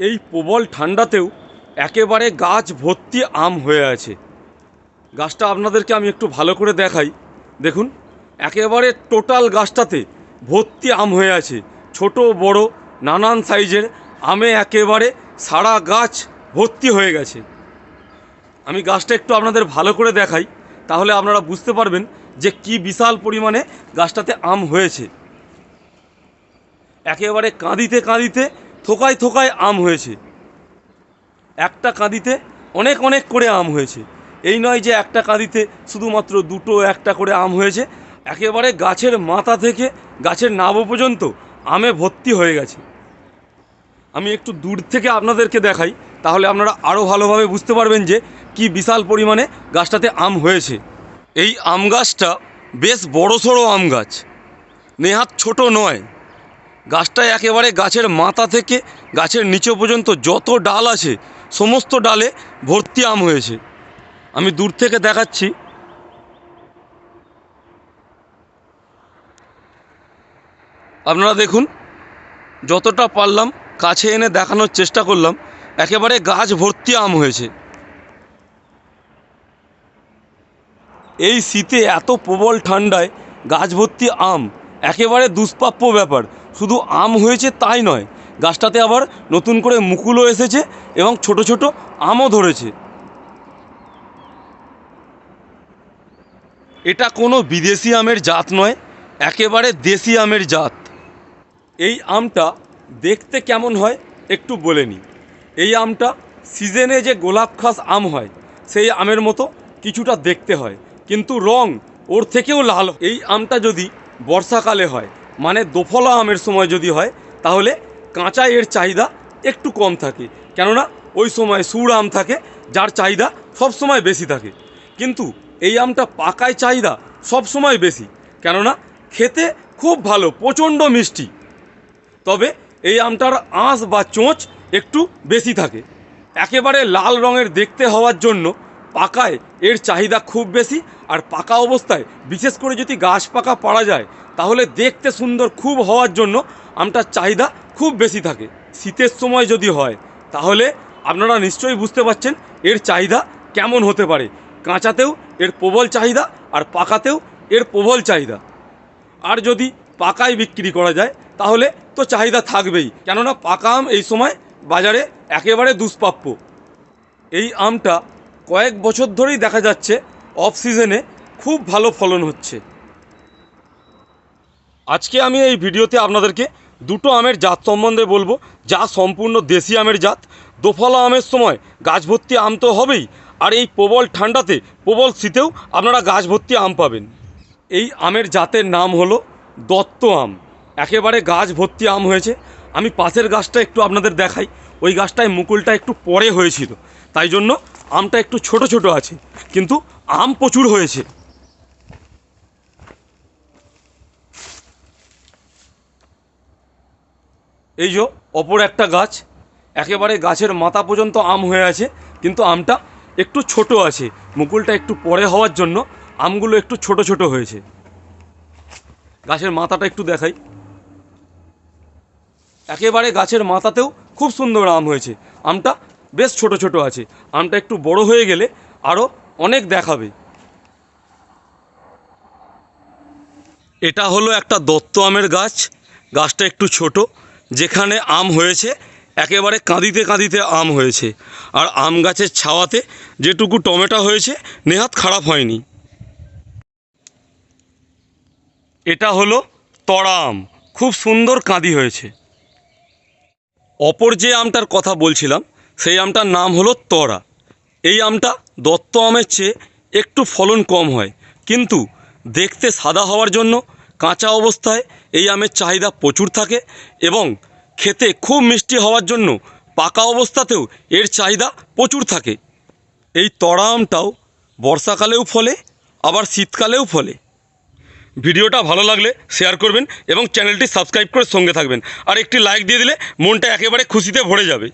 এই প্রবল ঠান্ডাতেও একেবারে গাছ ভর্তি আম হয়ে আছে। গাছটা আপনাদেরকে আমি একটু ভালো করে দেখাই। দেখুন, একেবারে টোটাল গাছটাতে ভর্তি আম হয়ে আছে। ছোট, বড়, নানান সাইজের আমে একেবারে সারা গাছ ভর্তি হয়ে গেছে। আমি গাছটা একটু আপনাদের ভালো করে দেখাই, তাহলে আপনারা বুঝতে পারবেন যে কি বিশাল পরিমাণে গাছটাতে আম হয়েছে। একেবারে কাঁদিতে কাঁদিতে থোকায় থোকায় আম হয়েছে। একটা কাঁদিতে অনেক অনেক করে আম হয়েছে। এই নয় যে একটা কাঁদিতে শুধুমাত্র দুটো একটা করে আম হয়েছে। একেবারে গাছের মাথা থেকে গাছের নাবও পর্যন্ত আমে ভর্তি হয়ে গেছে। আমি একটু দূর থেকে আপনাদেরকে দেখাই, তাহলে আপনারা আরও ভালোভাবে বুঝতে পারবেন যে কি বিশাল পরিমাণে গাছটাতে আম হয়েছে। এই আম গাছটা বেশ বড় সড়ো আম গাছ, নেহাত ছোট নয়। গাছটায় একেবারে গাছের মাথা থেকে গাছের নিচে পর্যন্ত যত ডাল আছে, সমস্ত ডালে ভর্তি আম হয়েছে। আমি দূর থেকে দেখাচ্ছি। আপনারা দেখুন, যতটা পারলাম কাছে এনে দেখানোর চেষ্টা করলাম, একেবারে গাছ ভর্তি আম হয়েছে। এই শীতে এত প্রবল ঠান্ডায় গাছ ভর্তি আম, একেবারে দুষ্প্রাপ্য ব্যাপার। শুধু আম হয়েছে তাই নয়, গাছটাতে আবার নতুন করে মুকুলও এসেছে এবং ছোট ছোট আমও ধরেছে। এটা কোনো বিদেশি আমের জাত নয়, একেবারে দেশি আমের জাত। এই আমটা দেখতে কেমন হয় একটু বলে নিই এই আমটা সিজনে যে গোলাপ খাস আম হয়, সেই আমের মতো কিছুটা দেখতে হয়, কিন্তু রং ওর থেকেও লাল। এই আমটা যদি বর্ষাকালে হয় মানে দোফলা আমের সময় যদি হয়, তাহলে কাঁচা এর চাহিদা একটু কম থাকে। কেননা ওই সময় সুর আম থাকে, যার চাহিদা সব সময় বেশি থাকে। কিন্তু এই আমটা পাকায় চাহিদা সব সময় বেশি। কেননা খেতে খুব ভালো, প্রচণ্ড মিষ্টি। তবে এই আমটার আঁশ বা চোঁচ একটু বেশি থাকে। একেবারে লাল রঙের দেখতে হওয়ার জন্য পাকায়, এর চাহিদা খুব বেশি আর পাকা অবস্থায়, বিশেষ করে যদি গাছ পাকা পাড়া যায়, তাহলে দেখতে সুন্দর খুব হওয়ার জন্য আমটার চাহিদা খুব বেশি থাকে। শীতের সময় যদি হয়, তাহলে আপনারা নিশ্চয়ই বুঝতে পারছেন এর চাহিদা কেমন হতে পারে। কাঁচাতেও এর প্রবল চাহিদা আর পাকাতেও এর প্রবল চাহিদা। আর যদি পাকায় বিক্রি করা যায়, তাহলে তো চাহিদা থাকবেই। কেননা পাকা আম এই সময় বাজারে একেবারে দুষ্প্রাপ্য। এই আমটা কয়েক বছর ধরেই দেখা যাচ্ছে অফ সিজনে খুব ভালো ফলন হচ্ছে। আজকে আমি এই ভিডিওতে আপনাদেরকে দুটো আমের জাত সম্বন্ধে বলব। যা সম্পূর্ণ দেশি আমের জাত। দোফলা আমের সময় গাছ ভর্তি আম তো হবেই, আর এই প্রবল ঠান্ডাতে, প্রবল শীতেও আপনারা গাছ ভর্তি আম পাবেন। এই আমের জাতের নাম হলো দত্ত আম। একেবারে গাছ ভর্তি আম হয়েছে। আমি পাশের গাছটা একটু আপনাদের দেখাই। ওই গাছটায় মুকুলটা একটু পরে হয়েছিল। তাই জন্য আমটা একটু ছোট ছোট আছে। কিন্তু আম প্রচুর হয়েছে। এই যে অপর একটা গাছ। একেবারে গাছের মাথা পর্যন্ত আম হয়ে আছে। কিন্তু আমটা একটু ছোট আছে। মুকুলটা একটু পরে হওয়ার জন্য আমগুলো একটু ছোট ছোট হয়েছে। গাছের মাথাটা একটু দেখাই। একেবারে গাছের মাথাতেও খুব সুন্দর আম হয়েছে। আমটা বেশ ছোট ছোট আছে। আমটা একটু বড় হয়ে গেলে আরও অনেক দেখাবে। এটা হলো একটা দত্ত আমের গাছ। গাছটা একটু ছোট। যেখানে আম হয়েছে, একেবারে কাঁদিতে কাঁদিতে আম হয়েছে। আর আম গাছের ছাওয়াতে যেটুকু টমেটো হয়েছে, নেহাত খারাপ হয়নি। এটা হলো তড়া আম। খুব সুন্দর কাঁদি হয়েছে। অপর যে আমটার কথা বলছিলাম, সেই আমটার নাম হলো তরা। এই আমটা দত্ত আমের চেয়ে একটু ফলন কম হয়। কিন্তু দেখতে সাদা হওয়ার জন্য কাঁচা অবস্থায় এই আমের চাহিদা প্রচুর থাকে এবং খেতে খুব মিষ্টি হওয়ার জন্য পাকা অবস্থাতেও এর চাহিদা প্রচুর থাকে। এই তরা আমটাও বর্ষাকালেও ফলে, আবার শীতকালেও ফলে। ভিডিওটা ভালো লাগলে শেয়ার করবেন এবং চ্যানেলটি সাবস্ক্রাইব করে সঙ্গে থাকবেন। আর একটি লাইক দিয়ে দিলে মনটা একেবারে খুশিতে ভরে যাবে।